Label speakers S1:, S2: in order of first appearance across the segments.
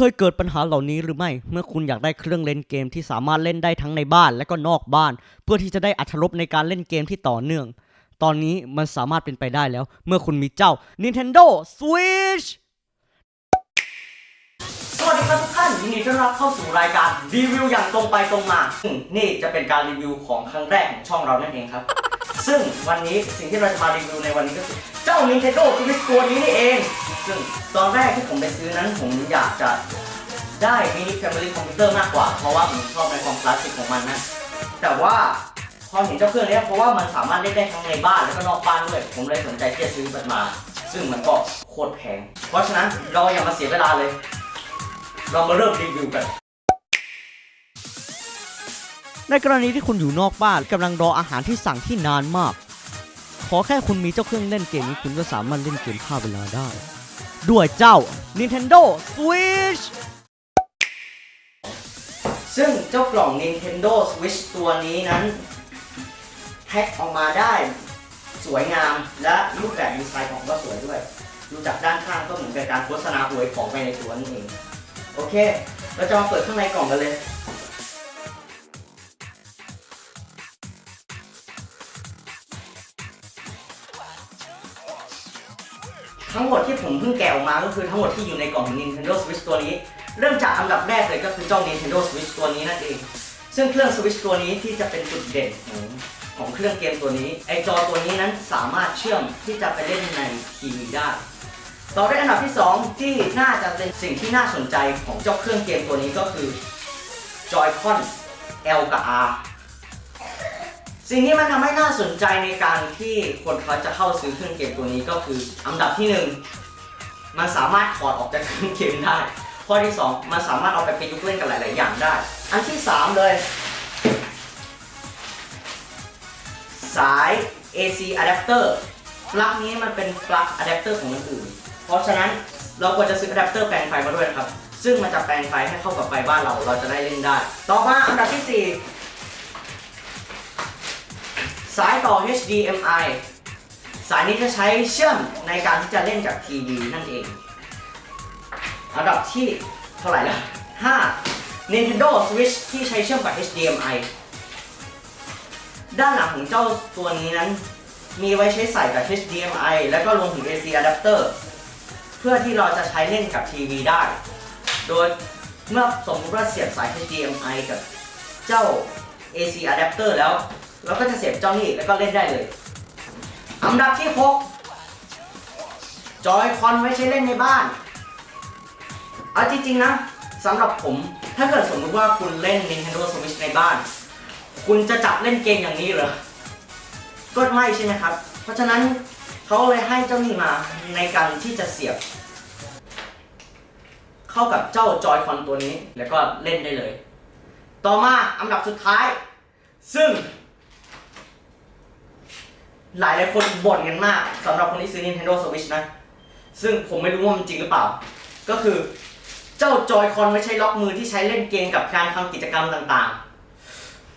S1: เคยเกิดปัญหาเหล่านี้หรือไม่ เมื่อคุณอยากได้เครื่องเล่นเกมที่สามารถเล่นได้ทั้งในบ้านและก็นอกบ้าน เพื่อที่จะได้อัธรสในการเล่นเกมที่ต่อเนื่อง ตอนนี้มันสามารถเป็นไปได้แล้ว เมื่อคุณมีเจ้า Nintendo Switch สวัสดีครับทุกท่านยินดีต้อนรับเข้าสู่รายการรีวิวอย่างตรงไปตรงมาซึ่งนี่จะเป็นการรีวิวของครั้งแรกของช่องเรานั่นเองครับ ซึ่งวันนี้สิ่งที่เราจะมารีวิวในวันนี้ก็คือ เจ้า Nintendo Switch ตัวนี้นี่เอง ซึ่งตอนแรกที่ผมไปซื้อนั้นผมอยากจะได้มินิ Family Computer มากกว่า เพราะว่าผมชอบในความคลาสสิกของมันนะ แต่ว่าพอเห็นเจ้าเครื่องเนี้ยเพราะว่ามันสามารถเล่นได้ทั้งในบ้านแล้วก็นอกบ้านด้วย ผมเลยสนใจที่จะซื้อมันมา ซึ่งมันก็โคตรแพง เพราะฉะนั้นเราอย่ามาเสียเวลาเลย เรามาเริ่มรีวิวกัน ในกรณีที่คุณอยู่นอกบ้านกำลังรออาหารที่สั่งที่นานมาก ขอแค่คุณมีเจ้าเครื่องเล่นเกมนี้คุณก็สามารถเล่นเกมฆ่าเวลาได้ ด้วยเจ้า Nintendo Switch ซึ่งเจ้ากล่อง Nintendo Switch ตัวนี้นั้นแพ็คออกมาได้สวยงามและรูปแบบดีไซน์ของก็สวยด้วย ดูจากด้านข้างก็เหมือนเป็นการโฆษณาหวยของไปในตัวนั่นเอง โอเค เราจะมาเปิดข้างในกล่องกันเลย ทั้งหมดที่ผมเพิ่งแกะออกมาก็คือทั้งหมดที่อยู่ในกล่องของ Nintendo Switch ตัวนี้ เริ่มจากอันดับแรกเลยก็คือเจ้า Nintendo Switch ตัวนี้นั่นเอง ซึ่งเครื่อง Switch ตัวนี้ที่จะเป็นจุดเด่นของของเครื่องเกมตัวนี้ไอจอตัวนี้นั้นสามารถเชื่อมที่จะไปเล่นในทีวีได้ต่อด้วยอันดับที่ 2 ที่น่าจะเป็นสิ่งที่น่าสนใจของเจ้าเครื่องเกมตัวนี้ก็คือ Joy-Con L กับ R สิ่งนี้มันทำให้น่าสนใจในการที่คนเขาจะเข้าซื้อเครื่องเกมตัวนี้ก็คืออันดับที่ 1 มันสามารถถอดออกจากเครื่องเกมได้ ข้อที่ 2 มันสามารถเอาไปประยุกต์เล่นกับหลาย ๆ อย่างได้ อันที่ 3 เลย สาย AC adapter ปลั๊กนี้มันเป็นปลั๊กอะแดปเตอร์ของคนอื่น เพราะฉะนั้นเราควรจะซื้ออะแดปเตอร์แปลงไฟมาด้วยนะครับ ซึ่งมันจะแปลงไฟให้เข้ากับไฟบ้านเรา เราจะได้เล่นได้ ต่อมาอันดับที่ 4 สายต่อ HDMI สายนี้จะใช้เชื่อมในการที่จะเล่นกับทีวีนั่นเองอันดับที่เท่าไหร่ละ5 Nintendo Switch ที่ใช้เชื่อมกับ HDMI ด้านหลังของเจ้าตัวนี้นั้น มีไว้ใช้ใส่กับ HDMI แล้วก็รวมถึง AC adapter เพื่อที่เราจะใช้เล่นกับทีวีได้ โดยเมื่อสมมติว่าเสียบสาย HDMI กับเจ้า AC adapter แล้ว เราก็จะเสียบเจ้านี่แล้วก็เล่นได้เลยอันดับที่ 6 จอยคอนไว้ใช้เล่นในบ้านเอาจริงๆนะสำหรับผมถ้าเกิดสมมติว่าคุณเล่น Nintendo Switch ในบ้าน คุณจะจับเล่นเกมอย่างนี้เหรอ ก็ไม่ใช่ไหมครับ เพราะฉะนั้นเขาเลยให้เจ้านี่มาในการที่จะเสียบ เข้ากับเจ้าจอยคอนตัวนี้ แล้วก็เล่นได้เลย ต่อมาอันดับสุดท้าย ซึ่ง หลายหลายๆคนบ่นกันมากสำหรับคนที่ซื้อ Nintendo Switch นะ ซึ่งผมไม่รู้ว่ามันจริงหรือเปล่า ก็คือเจ้าจอยคอนไม่ใช่ล็อกมือที่ใช้เล่นเกมกับการทำกิจกรรมต่าง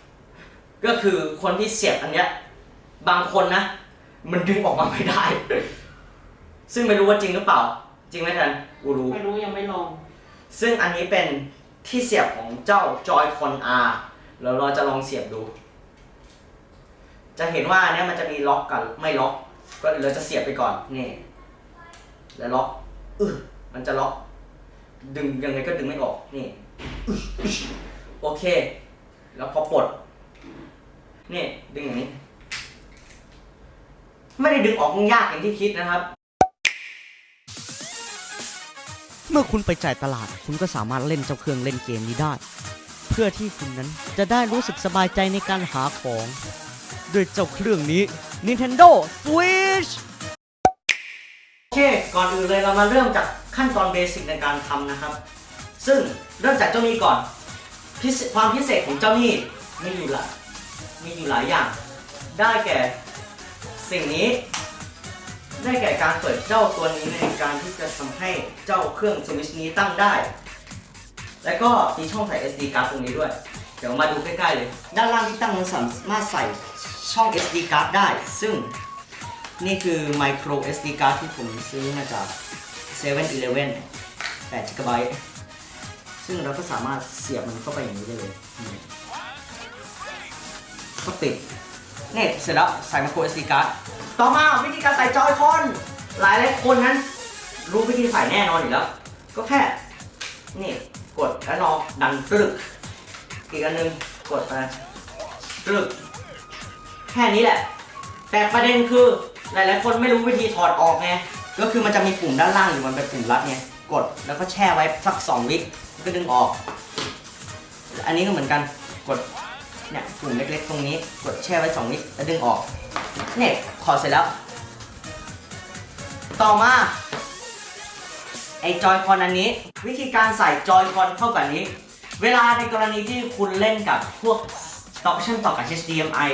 S1: ๆ ก็คือคนที่เสียบอันเนี้ยบางคนนะ มันดึงออกมาไม่ได้ ซึ่งไม่รู้ว่าจริงหรือเปล่า จริงไหมทันกูรู้
S2: ไม่รู้ยังไม่ลอง
S1: ซึ่งอันนี้เป็นที่เสียบของเจ้า Joy-Con R แล้วเราจะลองเสียบดู จะเห็นว่าเนี้ยมันจะมีล็อกกับไม่ล็อก ก็เราจะเสียบไปก่อนนี่แล้วล็อกอึมันจะล็อก ดึงยังไงก็ดึงไม่ออกนี่โอเค แล้วพอปลดนี่ดึงอย่างนี้ ไม่ได้ดึงออกยากอย่างที่คิดนะครับ เมื่อคุณไปจ่ายตลาด คุณก็สามารถเล่นเจ้าเครื่องเล่นเกมนี้ได้ เพื่อที่คุณนั้นจะได้รู้สึกสบายใจในการหาของ ด้วยเจ้าเครื่องนี้ Nintendo Switch โอเค ก่อนอื่นเลยเรามาเริ่มจากขั้นตอนเบสิกในการทำนะครับ ซึ่งเริ่มจากเจ้านี้ก่อนพิเศษความพิเศษของเจ้านี้มีอยู่หลายมีอยู่หลายอย่าง ได้แก่สิ่งนี้ ได้แก่การเปิดเจ้าตัวนี้ในการที่จะทำให้เจ้าเครื่องสวิตชนี้ตั้งได้ และก็มีช่องใส่ SD card ตรงนี้ด้วย เดี๋ยวมาดูใกล้ๆเลย ด้านล่างที่ตั้งมันสามารถใส่ ช่อง SD card ได้ ซึ่งนี่คือ micro SD card ที่ผมซื้อมาจาก7 e เ e ่ e 8 GB ซึ่งเราก็สามารถเสียบมันเข้าไปอย่างนี้ได้เลยก็ติดเนี่ยเสร็จแล้วใส่มาโคร SD card ต่อมาวิธีการใส่จอยคอน หลายหลายคนนั้น รู้วิธีใส่แน่นอนอยู่แล้ว ก็แค่ นี่กดแล้วนอกดันตรึก อีกอันหนึงกดไปตรึก แค่นี้แหละ แต่ประเด็นคือหลายๆคนไม่รู้วิธีถอดออกไงก็คือมันจะมีปุ่มด้านล่างอยู่มันเป็นปุ่มลัดไงกดแล้วก็แช่ไว้สักสองวิก็ดึงออก อันนี้ก็เหมือนกันกดเนี่ยปุ่มเล็กๆ ตรงนี้ กดแช่ไว้สองวิแล้วดึงออกเนี่ยถอเสร็จแล้ว ต่อมาไอจอยคอนอันนี้ วิธีการใส่จอยคอนเข้ากับนี้ เวลาในกรณีที่คุณเล่นกับพวกต่อเชื่อมต่อกับ HDMI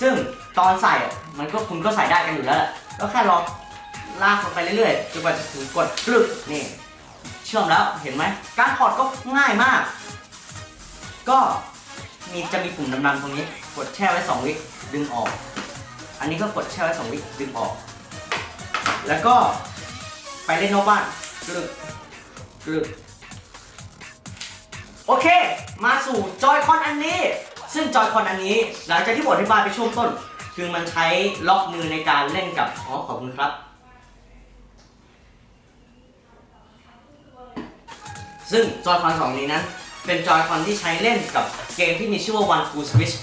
S1: ซึ่งตอนใส่อะมันก็คุณก็ใส่ได้กันอยู่แล้วแหละก็แค่ลองลากมันไปเรื่อยๆจนกว่าจะถึงกดปลึกนี่ เชื่อมแล้วเห็นไหมการถอดก็ง่ายมาก ก็มีจะมีปุ่มดำๆตรงนี้ กดแช่ไว้2วิดึงออก อันนี้ก็กดแช่ไว้2วิดึงออก แล้วก็ไปเล่นนอกบ้านกลึกกลึกโอเค มาสู่จอยคอนอันนี้ ซึ่งจอยคอนอันนี้ หลังจากที่ผมอธิบายไปช่วงต้น คือมันใช้ล็อกมือในการเล่นกับอ๋อขอบคุณครับ ซึ่งจอยคอนสองนี้นั้น เป็นจอยคอนที่ใช้เล่นกับเกมที่มีชื่อว่า One Cool Switch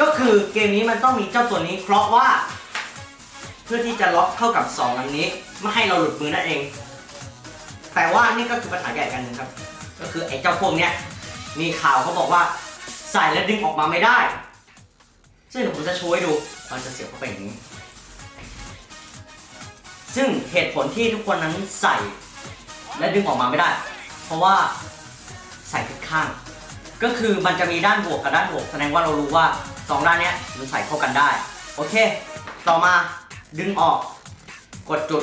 S1: ก็คือเกมนี้มันต้องมีเจ้าตัวนี้เพราะว่า เพื่อที่จะล็อกเข้ากับ 2 อันนี้ ไม่ให้เราหลุดมือนั่นเอง แต่ว่านี่ก็คือปัญหาใหญ่กันหนึงครับ ก็คือไอ้เจ้าพวกเนี้ยมีข่าวเขาบอกว่า ใส่แล้วดึงออกมาไม่ได้ซึ่งเดี๋ยวผมจะโชว์ให้ดูมันจะเสียบเข้าไปอย่างนี้ ซึ่งเหตุผลที่ทุกคนนั้นใส่ และดึงออกมาไม่ได้ เพราะว่าใส่ผิดข้าง ก็คือมันจะมีด้านบวกกับด้านบวกแสดงว่าเรารู้ว่าสองด้านนี้มันใส่เข้ากันได้ โอเค ต่อมาดึงออก กดจุด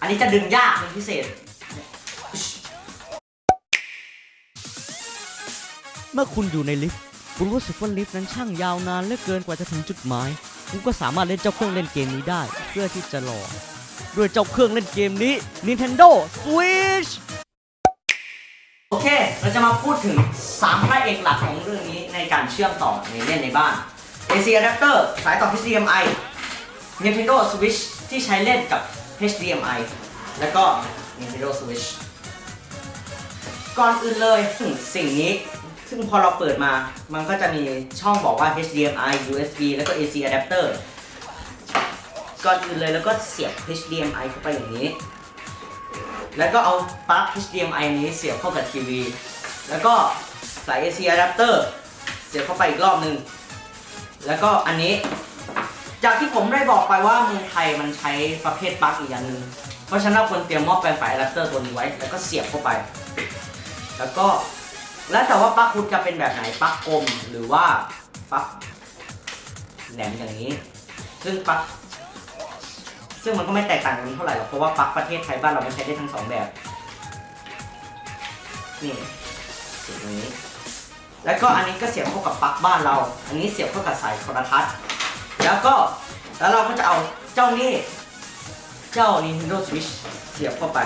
S1: อันนี้จะดึงยากเป็นพิเศษ เมื่อคุณอยู่ในลิฟต์ คุณรู้สึกว่าลิฟต์นั้นช่างยาวนานเหลือเกินกว่าจะถึงจุดหมายคุณก็สามารถเล่นเจ้าเครื่องเล่นเกมนี้ได้ เพื่อที่จะรอด้วยเจ้าเครื่องเล่นเกมนี้ Nintendo Switch โอเค เราจะมาพูดถึง 3 พระเอกหลักของเรื่องนี้ในการเชื่อมต่อในเล่นในบ้าน AC adapter สายต่อ HDMI Nintendo Switch ที่ใช้เล่นกับ HDMI แล้วก็ Nintendo Switch ก่อนอื่นเลยถึงสิ่งนี้ ซึ่งพอเราเปิดมา มันก็จะมีช่องบอกว่า HDMI USB แล้วก็ AC adapter ก่อนอื่นเลยแล้วก็เสียบ HDMI เข้าไปอย่างนี้ แล้วก็เอาปลั๊ก HDMI นี้เสียบเข้ากับทีวี แล้วก็สาย AC adapter เสียบเข้าไปอีกรอบนึง แล้วก็อันนี้ จากที่ผมได้บอกไปว่าเมืองไทยมันใช้ประเภทปลั๊กอีกอย่างหนึ่ง เพราะฉะนั้นเราควรเตรียมหม้อแปลงไฟอะแดปเตอร์ตัวนี้ไว้ แล้วก็เสียบเข้าไป แล้วก็ แล้วแต่ว่าปลั๊กคุณจะเป็นแบบไหนปลั๊กกลมหรือว่าปลั๊กแหลมอย่างนี้ ซึ่งปลั๊กซึ่งมันก็ไม่แตกต่างกันเท่าไหร่หรอกเพราะว่าปลั๊กประเทศไทยบ้านเราใช้ได้ทั้งสองแบบนี่เสียบอย่งนี้ แล้วก็อันนี้ก็เสียบเข้ากับปลั๊กบ้านเรา อันนี้เสียบเข้ากับสายโทรทัศน์ แล้วก็แล้วเราก็จะเอาเจ้านี่เจ้า Nintendo Switch เสียบเข้าไป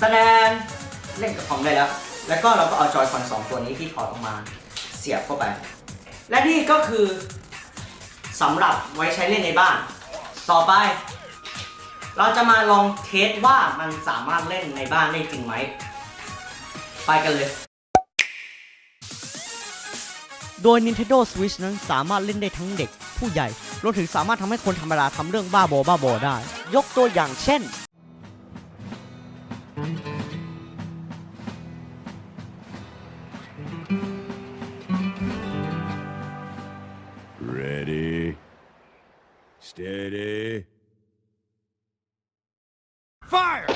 S1: แสดงเล่นกับคอมได้แล้ว แล้วก็เราก็เอาจอยคอนสองตัวนี้ที่ถอดออกมาเสียบเข้าไป และนี่ก็คือสำหรับไว้ใช้เล่นในบ้าน ต่อไป เราจะมาลองเทสว่ามันสามารถเล่นในบ้านได้จริงไหม ไปกันเลย โดย Nintendo Switch นั้นสามารถเล่นได้ทั้งเด็กผู้ใหญ่รวมถึงสามารถทำให้คนธรรมดาทำเรื่องบ้าบอบ้าบอได้ ยกตัวอย่างเช่น
S2: Steady. Fire!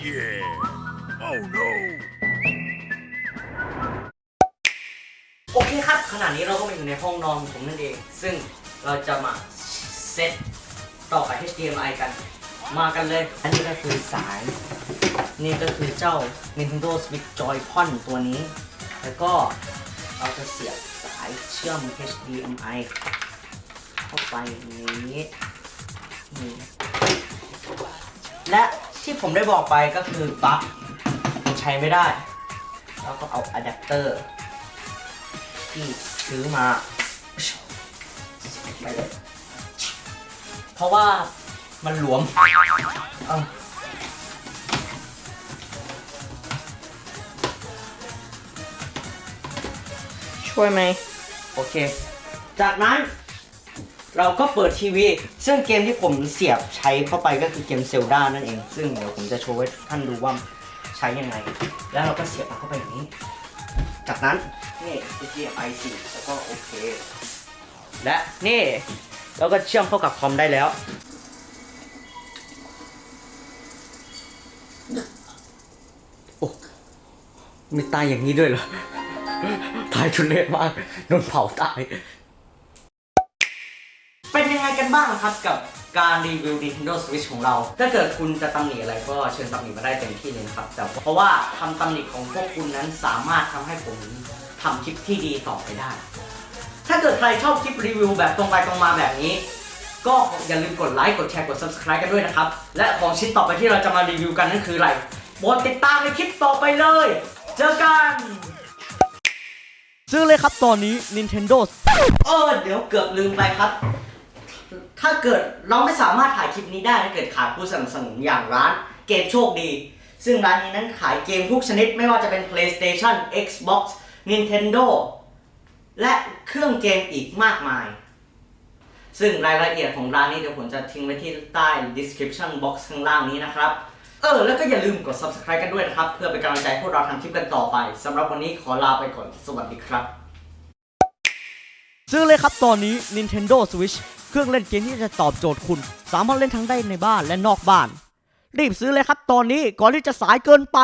S2: Yeah. Oh no.
S1: โอเคครับ ขณะนี้เราก็มาอยู่ในห้องนอนของผมนั่นเอง ซึ่งเราจะมาเซตต่อกับ HDMI กัน มากันเลย อันนี้ก็คือสาย นี่ก็คือเจ้า Nintendo Switch Joy-Con ตัวนี้ แล้วก็เราจะเสียบสายเชื่อม HDMI เข้าไปนี้นี่และที่ผมได้บอกไปก็คือปลั๊กใช้ไม่ได้ แล้วก็เอาอะแดปเตอร์ที่ซื้อมาไปเลยเพราะว่ามันหลวมเอา
S3: ช่วยไหม
S1: โอเค จากนั้นเราก็เปิดทีวี ซึ่งเกมที่ผมเสียบใช้เข้าไปก็คือเกมเซลดานั่นเอง ซึ่งเดี๋ยวผมจะโชว์ให้ท่านดูว่าใช้ยังไง แล้วเราก็เสียบมันเข้าไปอย่างนี้ จากนั้นนี่ HDMI 4แล้วก็โอเค และนี่เราก็เชื่อมเข้ากับคอมได้แล้ว โอ้มีตายอย่างนี้ด้วยเหรอ ตายทุเรศมากโดนเผาตาย เป็นยังไงกันบ้างครับกับการรีวิว Nintendo Switch ของเรา ถ้าเกิดคุณจะตำหนิอะไรก็เชิญตำหนิมาได้เต็มที่เลยนะครับ แต่เพราะว่าคำตำหนิของพวกคุณนั้นสามารถทำให้ผมทำคลิปที่ดีต่อไปได้ ถ้าเกิดใครชอบคลิปรีวิวแบบตรงไปตรงมาแบบนี้ ก็อย่าลืมกดไลค์ กดแชร์ กด subscribe กันด้วยนะครับ และของชิ้นต่อไปที่เราจะมารีวิวกันนั่นคืออะไรโปรดติดตามในคลิปต่อไปเลย เจอกัน ซื้อเลยครับตอนนี้ Nintendo เออเดี๋ยวเกือบลืมไปครับ ถ้าเกิดเราไม่สามารถถ่ายคลิปนี้ได้ถ้าเกิดขาดผู้สนับสนุนอย่างร้านเกมโชคดี ซึ่งร้านนี้นั้นขายเกมทุกชนิดไม่ว่าจะเป็น PlayStation Xbox Nintendo และเครื่องเกมอีกมากมาย ซึ่งรายละเอียดของร้านนี้เดี๋ยวผมจะทิ้งไว้ที่ใต้ description box ข้างล่างนี้นะครับ เออ แล้วก็อย่าลืมกด subscribe กันด้วยนะครับ เพื่อเป็นกำลังใจให้พวกเราทำคลิปกันต่อไปสำหรับวันนี้ขอลาไปก่อนสวัสดีครับ ซื้อเลยครับตอนนี้ Nintendo Switch เครื่องเล่นเกมที่จะตอบโจทย์คุณ สามารถเล่นทั้งได้ในบ้านและนอกบ้าน รีบซื้อเลยครับตอนนี้ก่อนที่จะสายเกินไป